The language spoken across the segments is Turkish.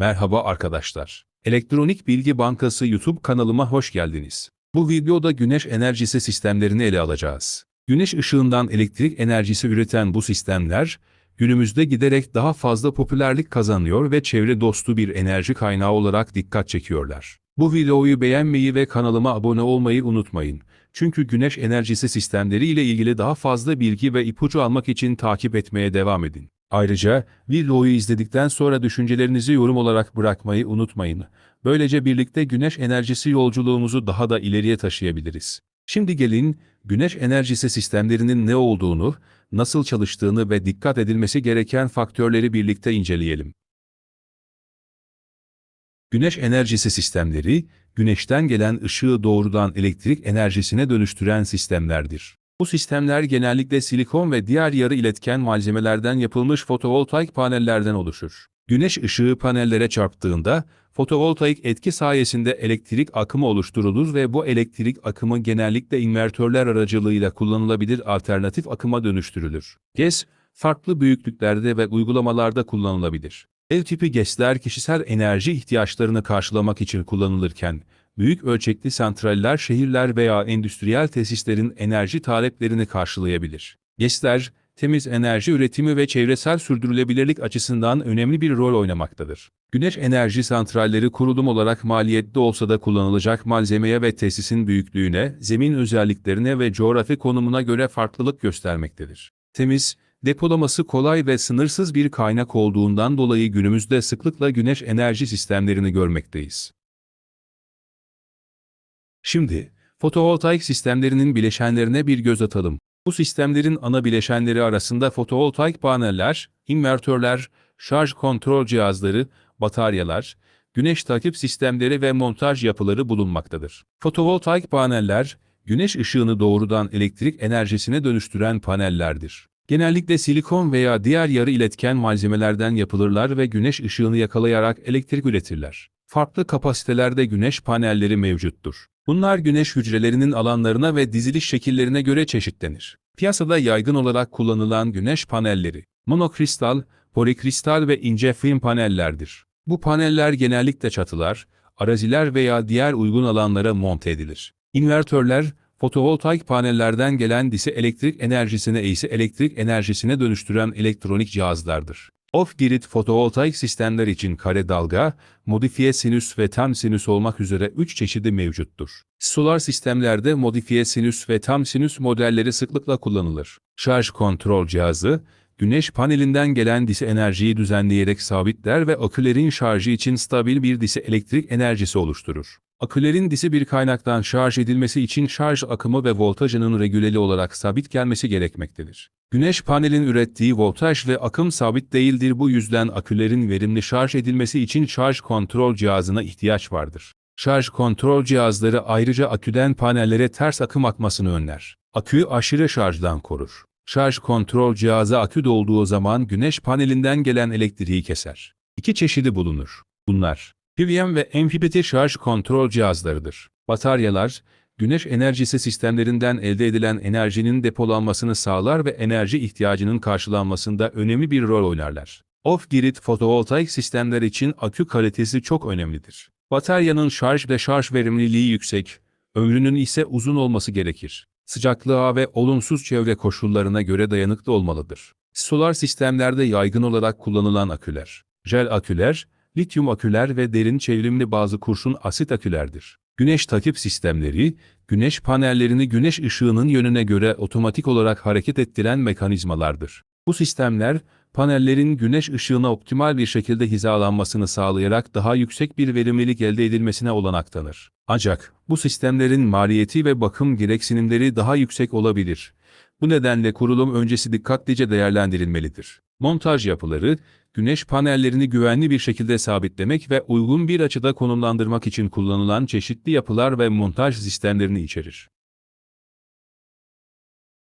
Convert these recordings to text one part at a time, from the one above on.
Merhaba arkadaşlar. Elektronik Bilgi Bankası YouTube kanalıma hoş geldiniz. Bu videoda güneş enerjisi sistemlerini ele alacağız. Güneş ışığından elektrik enerjisi üreten bu sistemler, günümüzde giderek daha fazla popülerlik kazanıyor ve çevre dostu bir enerji kaynağı olarak dikkat çekiyorlar. Bu videoyu beğenmeyi ve kanalıma abone olmayı unutmayın. Çünkü güneş enerjisi sistemleri ile ilgili daha fazla bilgi ve ipucu almak için takip etmeye devam edin. Ayrıca videoyu izledikten sonra düşüncelerinizi yorum olarak bırakmayı unutmayın. Böylece birlikte güneş enerjisi yolculuğumuzu daha da ileriye taşıyabiliriz. Şimdi gelin, güneş enerjisi sistemlerinin ne olduğunu, nasıl çalıştığını ve dikkat edilmesi gereken faktörleri birlikte inceleyelim. Güneş enerjisi sistemleri, güneşten gelen ışığı doğrudan elektrik enerjisine dönüştüren sistemlerdir. Bu sistemler genellikle silikon ve diğer yarı iletken malzemelerden yapılmış fotovoltaik panellerden oluşur. Güneş ışığı panellere çarptığında, fotovoltaik etki sayesinde elektrik akımı oluşturulur ve bu elektrik akımı genellikle invertörler aracılığıyla kullanılabilir alternatif akıma dönüştürülür. GES, farklı büyüklüklerde ve uygulamalarda kullanılabilir. Ev tipi GES'ler kişisel enerji ihtiyaçlarını karşılamak için kullanılırken, büyük ölçekli santraller şehirler veya endüstriyel tesislerin enerji taleplerini karşılayabilir. GES'ler, temiz enerji üretimi ve çevresel sürdürülebilirlik açısından önemli bir rol oynamaktadır. Güneş enerji santralleri kurulum olarak maliyetli olsa da kullanılacak malzemeye ve tesisin büyüklüğüne, zemin özelliklerine ve coğrafi konumuna göre farklılık göstermektedir. Temiz, depolaması kolay ve sınırsız bir kaynak olduğundan dolayı günümüzde sıklıkla güneş enerji sistemlerini görmekteyiz. Şimdi, fotovoltaik sistemlerinin bileşenlerine bir göz atalım. Bu sistemlerin ana bileşenleri arasında fotovoltaik paneller, invertörler, şarj kontrol cihazları, bataryalar, güneş takip sistemleri ve montaj yapıları bulunmaktadır. Fotovoltaik paneller, güneş ışığını doğrudan elektrik enerjisine dönüştüren panellerdir. Genellikle silikon veya diğer yarı iletken malzemelerden yapılırlar ve güneş ışığını yakalayarak elektrik üretirler. Farklı kapasitelerde güneş panelleri mevcuttur. Bunlar güneş hücrelerinin alanlarına ve diziliş şekillerine göre çeşitlenir. Piyasada yaygın olarak kullanılan güneş panelleri, monokristal, polikristal ve ince film panellerdir. Bu paneller genellikle çatılar, araziler veya diğer uygun alanlara monte edilir. İnvertörler, fotovoltaik panellerden gelen disi elektrik enerjisini AC elektrik enerjisine dönüştüren elektronik cihazlardır. Off-grid fotovoltaik sistemler için kare dalga, modifiye sinüs ve tam sinüs olmak üzere 3 çeşidi mevcuttur. Solar sistemlerde modifiye sinüs ve tam sinüs modelleri sıklıkla kullanılır. Şarj kontrol cihazı, güneş panelinden gelen disi enerjiyi düzenleyerek sabitler ve akülerin şarjı için stabil bir disi elektrik enerjisi oluşturur. Akülerin disi bir kaynaktan şarj edilmesi için şarj akımı ve voltajının regüleli olarak sabit gelmesi gerekmektedir. Güneş panelin ürettiği voltaj ve akım sabit değildir bu yüzden akülerin verimli şarj edilmesi için şarj kontrol cihazına ihtiyaç vardır. Şarj kontrol cihazları ayrıca aküden panellere ters akım akmasını önler. Aküyü aşırı şarjdan korur. Şarj kontrol cihazı akü dolduğu zaman güneş panelinden gelen elektriği keser. İki çeşidi bulunur. Bunlar PWM ve MPPT şarj kontrol cihazlarıdır. Bataryalar, güneş enerjisi sistemlerinden elde edilen enerjinin depolanmasını sağlar ve enerji ihtiyacının karşılanmasında önemli bir rol oynarlar. Off-grid fotovoltaik sistemler için akü kalitesi çok önemlidir. Bataryanın şarj ve şarj verimliliği yüksek, ömrünün ise uzun olması gerekir. Sıcaklığa ve olumsuz çevre koşullarına göre dayanıklı olmalıdır. Solar sistemlerde yaygın olarak kullanılan aküler. Jel aküler, lityum aküler ve derin çevrimli bazı kurşun asit akülerdir. Güneş takip sistemleri, güneş panellerini güneş ışığının yönüne göre otomatik olarak hareket ettiren mekanizmalardır. Bu sistemler, panellerin güneş ışığına optimal bir şekilde hizalanmasını sağlayarak daha yüksek bir verimlilik elde edilmesine olanak tanır. Ancak, bu sistemlerin maliyeti ve bakım gereksinimleri daha yüksek olabilir. Bu nedenle kurulum öncesi dikkatlice değerlendirilmelidir. Montaj yapıları, güneş panellerini güvenli bir şekilde sabitlemek ve uygun bir açıda konumlandırmak için kullanılan çeşitli yapılar ve montaj sistemlerini içerir.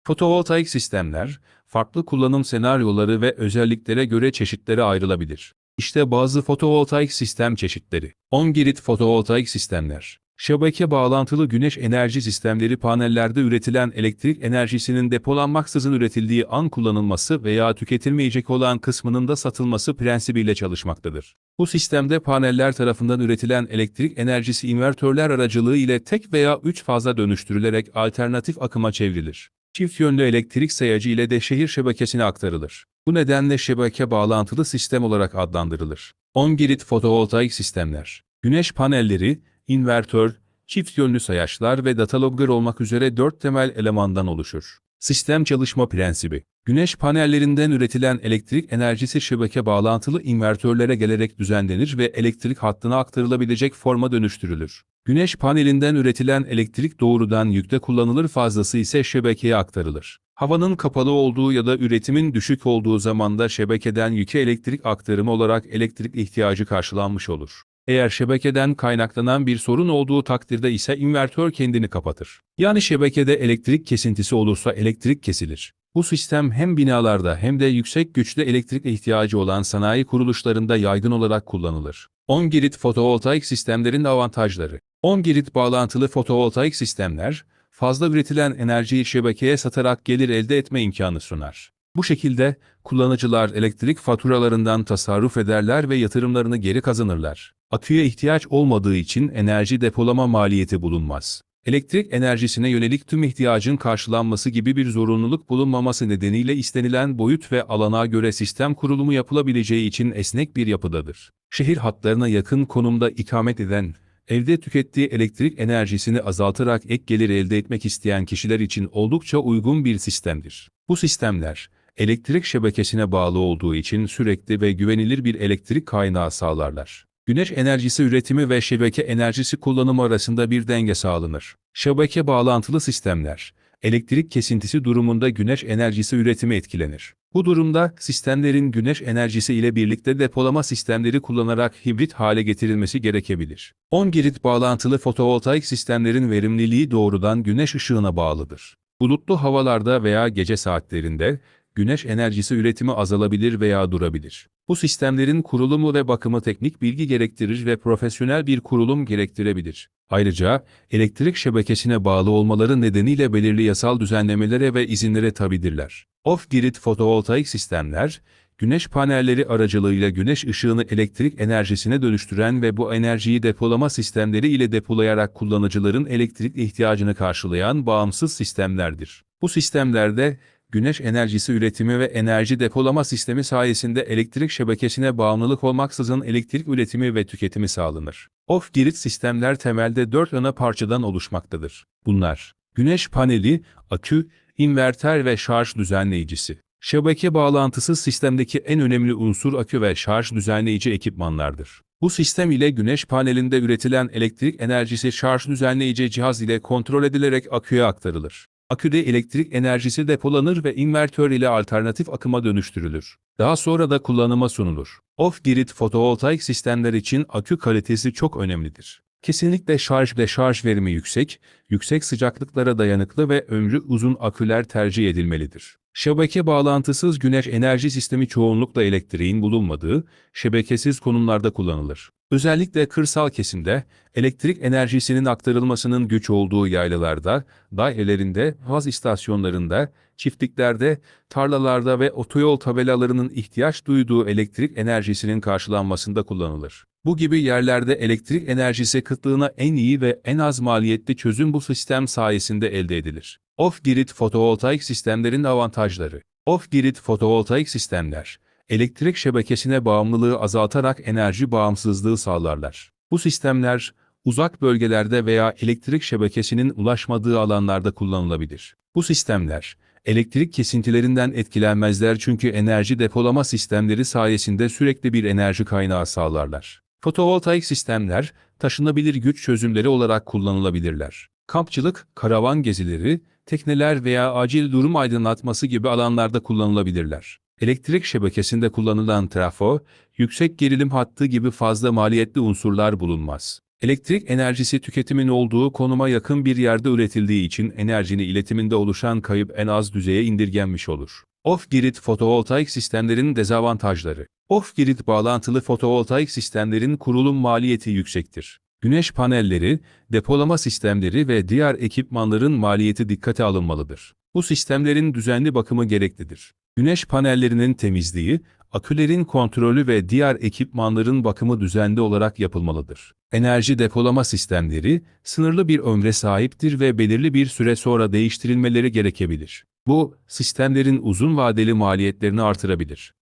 Fotovoltaik sistemler, farklı kullanım senaryoları ve özelliklere göre çeşitlere ayrılabilir. İşte bazı fotovoltaik sistem çeşitleri. On-grid fotovoltaik sistemler. Şebeke bağlantılı güneş enerji sistemleri panellerde üretilen elektrik enerjisinin depolanmaksızın üretildiği an kullanılması veya tüketilmeyecek olan kısmının da satılması prensibiyle çalışmaktadır. Bu sistemde paneller tarafından üretilen elektrik enerjisi invertörler aracılığı ile tek veya üç faza dönüştürülerek alternatif akıma çevrilir. Çift yönlü elektrik sayacı ile de şehir şebekesine aktarılır. Bu nedenle şebeke bağlantılı sistem olarak adlandırılır. On-grid fotovoltaik sistemler. Güneş panelleri, invertör, çift yönlü sayaçlar ve datalogger olmak üzere dört temel elemandan oluşur. Sistem çalışma prensibi. Güneş panellerinden üretilen elektrik enerjisi şebeke bağlantılı invertörlere gelerek düzenlenir ve elektrik hattına aktarılabilecek forma dönüştürülür. Güneş panelinden üretilen elektrik doğrudan yükte kullanılır fazlası ise şebekeye aktarılır. Havanın kapalı olduğu ya da üretimin düşük olduğu zamanda şebekeden yüke elektrik aktarımı olarak elektrik ihtiyacı karşılanmış olur. Eğer şebekeden kaynaklanan bir sorun olduğu takdirde ise invertör kendini kapatır. Yani şebekede elektrik kesintisi olursa elektrik kesilir. Bu sistem hem binalarda hem de yüksek güçlü elektrik ihtiyacı olan sanayi kuruluşlarında yaygın olarak kullanılır. On-grid fotovoltaik sistemlerin avantajları. On-grid bağlantılı fotovoltaik sistemler, fazla üretilen enerjiyi şebekeye satarak gelir elde etme imkanı sunar. Bu şekilde kullanıcılar elektrik faturalarından tasarruf ederler ve yatırımlarını geri kazanırlar. Aküye ihtiyaç olmadığı için enerji depolama maliyeti bulunmaz. Elektrik enerjisine yönelik tüm ihtiyacın karşılanması gibi bir zorunluluk bulunmaması nedeniyle istenilen boyut ve alana göre sistem kurulumu yapılabileceği için esnek bir yapıdadır. Şehir hatlarına yakın konumda ikamet eden, evde tükettiği elektrik enerjisini azaltarak ek gelir elde etmek isteyen kişiler için oldukça uygun bir sistemdir. Bu sistemler, elektrik şebekesine bağlı olduğu için sürekli ve güvenilir bir elektrik kaynağı sağlarlar. Güneş enerjisi üretimi ve şebeke enerjisi kullanımı arasında bir denge sağlanır. Şebeke bağlantılı sistemler, elektrik kesintisi durumunda güneş enerjisi üretimi etkilenir. Bu durumda sistemlerin güneş enerjisi ile birlikte depolama sistemleri kullanarak hibrit hale getirilmesi gerekebilir. 10 girit bağlantılı fotovoltaik sistemlerin verimliliği doğrudan güneş ışığına bağlıdır. Bulutlu havalarda veya gece saatlerinde güneş enerjisi üretimi azalabilir veya durabilir. Bu sistemlerin kurulumu ve bakımı teknik bilgi gerektirir ve profesyonel bir kurulum gerektirebilir. Ayrıca elektrik şebekesine bağlı olmaları nedeniyle belirli yasal düzenlemelere ve izinlere tabidirler. Off-grid fotovoltaik sistemler, güneş panelleri aracılığıyla güneş ışığını elektrik enerjisine dönüştüren ve bu enerjiyi depolama sistemleri ile depolayarak kullanıcıların elektrik ihtiyacını karşılayan bağımsız sistemlerdir. Bu sistemlerde güneş enerjisi üretimi ve enerji depolama sistemi sayesinde elektrik şebekesine bağımlılık olmaksızın elektrik üretimi ve tüketimi sağlanır. Off-grid sistemler temelde dört ana parçadan oluşmaktadır. Bunlar, güneş paneli, akü, inverter ve şarj düzenleyicisi. Şebeke bağlantısız sistemdeki en önemli unsur akü ve şarj düzenleyici ekipmanlardır. Bu sistem ile güneş panelinde üretilen elektrik enerjisi şarj düzenleyici cihaz ile kontrol edilerek aküye aktarılır. Aküde elektrik enerjisi depolanır ve invertör ile alternatif akıma dönüştürülür. Daha sonra da kullanıma sunulur. Off-grid fotovoltaik sistemler için akü kalitesi çok önemlidir. Kesinlikle şarj ve şarj verimi yüksek, yüksek sıcaklıklara dayanıklı ve ömrü uzun aküler tercih edilmelidir. Şebeke bağlantısız güneş enerji sistemi çoğunlukla elektriğin bulunmadığı, şebekesiz konumlarda kullanılır. Özellikle kırsal kesimde, elektrik enerjisinin aktarılmasının güç olduğu yaylalarda, dairelerinde, gaz istasyonlarında, çiftliklerde, tarlalarda ve otoyol tabelalarının ihtiyaç duyduğu elektrik enerjisinin karşılanmasında kullanılır. Bu gibi yerlerde elektrik enerjisi kıtlığına en iyi ve en az maliyetli çözüm bu sistem sayesinde elde edilir. Off-grid fotovoltaik sistemlerin avantajları. Off-grid fotovoltaik sistemler, elektrik şebekesine bağımlılığı azaltarak enerji bağımsızlığı sağlarlar. Bu sistemler, uzak bölgelerde veya elektrik şebekesinin ulaşmadığı alanlarda kullanılabilir. Bu sistemler, elektrik kesintilerinden etkilenmezler çünkü enerji depolama sistemleri sayesinde sürekli bir enerji kaynağı sağlarlar. Fotovoltaik sistemler, taşınabilir güç çözümleri olarak kullanılabilirler. Kampçılık, karavan gezileri, tekneler veya acil durum aydınlatması gibi alanlarda kullanılabilirler. Elektrik şebekesinde kullanılan trafo, yüksek gerilim hattı gibi fazla maliyetli unsurlar bulunmaz. Elektrik enerjisi tüketimin olduğu konuma yakın bir yerde üretildiği için enerjinin iletiminde oluşan kayıp en az düzeye indirgenmiş olur. Off-grid fotovoltaik sistemlerin dezavantajları Off-grid bağlantılı fotovoltaik sistemlerin kurulum maliyeti yüksektir. Güneş panelleri, depolama sistemleri ve diğer ekipmanların maliyeti dikkate alınmalıdır. Bu sistemlerin düzenli bakımı gereklidir. Güneş panellerinin temizliği, akülerin kontrolü ve diğer ekipmanların bakımı düzenli olarak yapılmalıdır. Enerji depolama sistemleri, sınırlı bir ömre sahiptir ve belirli bir süre sonra değiştirilmeleri gerekebilir. Bu, sistemlerin uzun vadeli maliyetlerini artırabilir.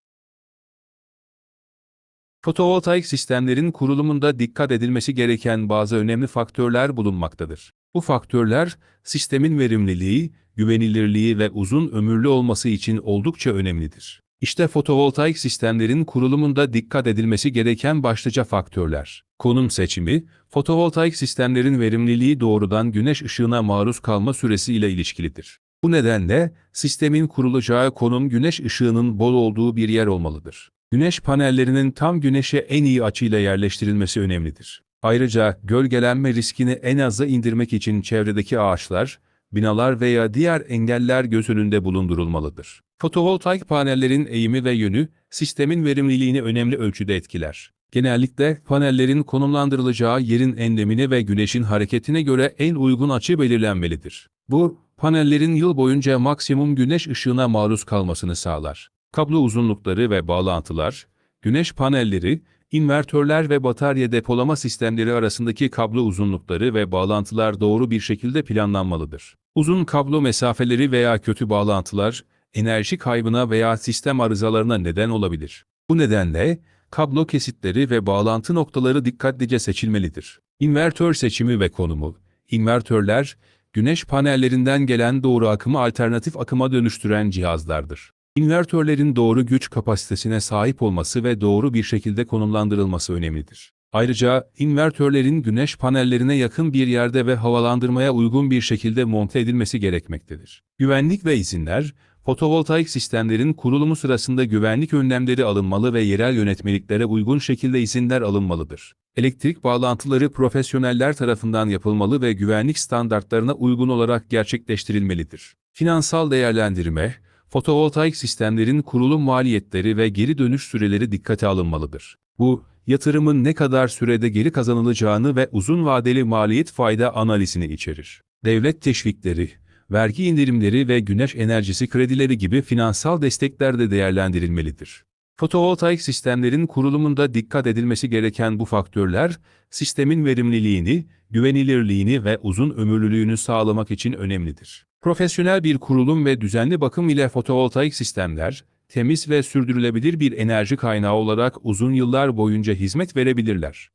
Fotovoltaik sistemlerin kurulumunda dikkat edilmesi gereken bazı önemli faktörler bulunmaktadır. Bu faktörler, sistemin verimliliği, güvenilirliği ve uzun ömürlü olması için oldukça önemlidir. İşte fotovoltaik sistemlerin kurulumunda dikkat edilmesi gereken başlıca faktörler. Konum seçimi, fotovoltaik sistemlerin verimliliği doğrudan güneş ışığına maruz kalma süresi ile ilişkilidir. Bu nedenle sistemin kurulacağı konum güneş ışığının bol olduğu bir yer olmalıdır. Güneş panellerinin tam güneşe en iyi açıyla yerleştirilmesi önemlidir. Ayrıca gölgelenme riskini en aza indirmek için çevredeki ağaçlar, binalar veya diğer engeller göz önünde bulundurulmalıdır. Fotovoltaik panellerin eğimi ve yönü, sistemin verimliliğini önemli ölçüde etkiler. Genellikle panellerin konumlandırılacağı yerin enlemine ve güneşin hareketine göre en uygun açı belirlenmelidir. Bu, panellerin yıl boyunca maksimum güneş ışığına maruz kalmasını sağlar. Kablo uzunlukları ve bağlantılar, güneş panelleri, invertörler ve batarya depolama sistemleri arasındaki kablo uzunlukları ve bağlantılar doğru bir şekilde planlanmalıdır. Uzun kablo mesafeleri veya kötü bağlantılar, enerji kaybına veya sistem arızalarına neden olabilir. Bu nedenle, kablo kesitleri ve bağlantı noktaları dikkatlice seçilmelidir. İnvertör seçimi ve konumu, invertörler, güneş panellerinden gelen doğru akımı alternatif akıma dönüştüren cihazlardır. İnvertörlerin doğru güç kapasitesine sahip olması ve doğru bir şekilde konumlandırılması önemlidir. Ayrıca invertörlerin güneş panellerine yakın bir yerde ve havalandırmaya uygun bir şekilde monte edilmesi gerekmektedir. Güvenlik ve izinler, fotovoltaik sistemlerin kurulumu sırasında güvenlik önlemleri alınmalı ve yerel yönetmeliklere uygun şekilde izinler alınmalıdır. Elektrik bağlantıları profesyoneller tarafından yapılmalı ve güvenlik standartlarına uygun olarak gerçekleştirilmelidir. Finansal değerlendirme, fotovoltaik sistemlerin kurulum maliyetleri ve geri dönüş süreleri dikkate alınmalıdır. Bu, yatırımın ne kadar sürede geri kazanılacağını ve uzun vadeli maliyet fayda analizini içerir. Devlet teşvikleri, vergi indirimleri ve güneş enerjisi kredileri gibi finansal destekler de değerlendirilmelidir. Fotovoltaik sistemlerin kurulumunda dikkat edilmesi gereken bu faktörler, sistemin verimliliğini, güvenilirliğini ve uzun ömürlülüğünü sağlamak için önemlidir. Profesyonel bir kurulum ve düzenli bakım ile fotovoltaik sistemler, temiz ve sürdürülebilir bir enerji kaynağı olarak uzun yıllar boyunca hizmet verebilirler.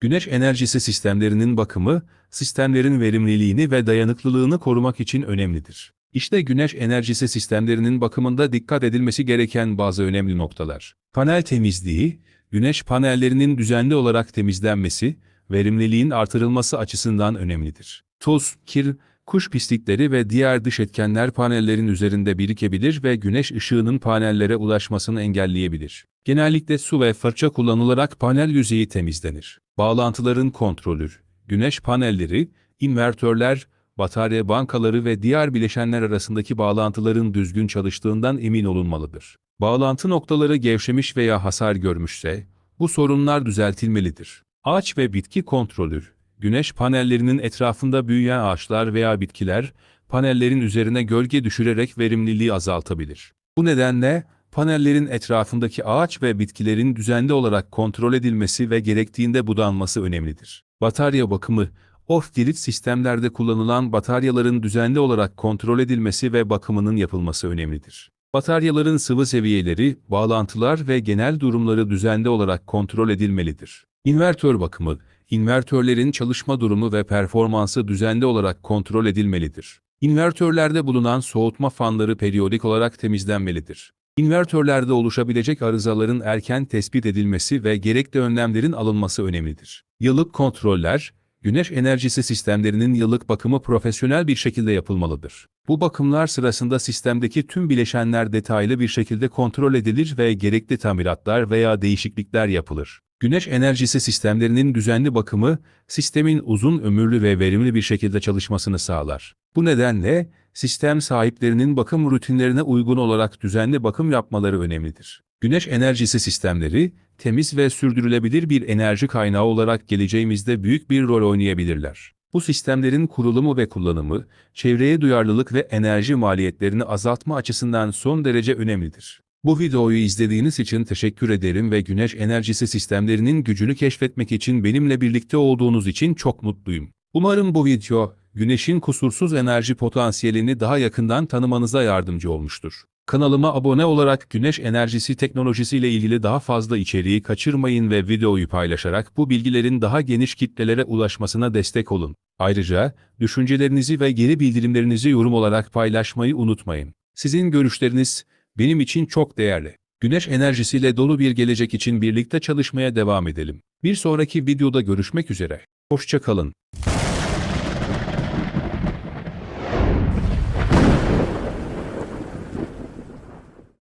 Güneş enerjisi sistemlerinin bakımı, sistemlerin verimliliğini ve dayanıklılığını korumak için önemlidir. İşte güneş enerjisi sistemlerinin bakımında dikkat edilmesi gereken bazı önemli noktalar. Panel temizliği, güneş panellerinin düzenli olarak temizlenmesi, verimliliğin artırılması açısından önemlidir. Toz, kir, kuş pislikleri ve diğer dış etkenler panellerin üzerinde birikebilir ve güneş ışığının panellere ulaşmasını engelleyebilir. Genellikle su ve fırça kullanılarak panel yüzeyi temizlenir. Bağlantıların kontrolü, güneş panelleri, invertörler, batarya bankaları ve diğer bileşenler arasındaki bağlantıların düzgün çalıştığından emin olunmalıdır. Bağlantı noktaları gevşemiş veya hasar görmüşse, bu sorunlar düzeltilmelidir. Ağaç ve bitki kontrolü, güneş panellerinin etrafında büyüyen ağaçlar veya bitkiler, panellerin üzerine gölge düşürerek verimliliği azaltabilir. Bu nedenle, panellerin etrafındaki ağaç ve bitkilerin düzenli olarak kontrol edilmesi ve gerektiğinde budanması önemlidir. Batarya bakımı, off-grid sistemlerde kullanılan bataryaların düzenli olarak kontrol edilmesi ve bakımının yapılması önemlidir. Bataryaların sıvı seviyeleri, bağlantılar ve genel durumları düzenli olarak kontrol edilmelidir. İnvertör bakımı, invertörlerin çalışma durumu ve performansı düzenli olarak kontrol edilmelidir. İnvertörlerde bulunan soğutma fanları periyodik olarak temizlenmelidir. İnvertörlerde oluşabilecek arızaların erken tespit edilmesi ve gerekli önlemlerin alınması önemlidir. Yıllık kontroller, güneş enerjisi sistemlerinin yıllık bakımı profesyonel bir şekilde yapılmalıdır. Bu bakımlar sırasında sistemdeki tüm bileşenler detaylı bir şekilde kontrol edilir ve gerekli tamiratlar veya değişiklikler yapılır. Güneş enerjisi sistemlerinin düzenli bakımı, sistemin uzun ömürlü ve verimli bir şekilde çalışmasını sağlar. Bu nedenle, sistem sahiplerinin bakım rutinlerine uygun olarak düzenli bakım yapmaları önemlidir. Güneş enerjisi sistemleri, temiz ve sürdürülebilir bir enerji kaynağı olarak geleceğimizde büyük bir rol oynayabilirler. Bu sistemlerin kurulumu ve kullanımı, çevreye duyarlılık ve enerji maliyetlerini azaltma açısından son derece önemlidir. Bu videoyu izlediğiniz için teşekkür ederim ve güneş enerjisi sistemlerinin gücünü keşfetmek için benimle birlikte olduğunuz için çok mutluyum. Umarım bu video, güneşin kusursuz enerji potansiyelini daha yakından tanımanıza yardımcı olmuştur. Kanalıma abone olarak güneş enerjisi teknolojisiyle ilgili daha fazla içeriği kaçırmayın ve videoyu paylaşarak bu bilgilerin daha geniş kitlelere ulaşmasına destek olun. Ayrıca, düşüncelerinizi ve geri bildirimlerinizi yorum olarak paylaşmayı unutmayın. Sizin görüşleriniz, benim için çok değerli. Güneş enerjisiyle dolu bir gelecek için birlikte çalışmaya devam edelim. Bir sonraki videoda görüşmek üzere. Hoşça kalın.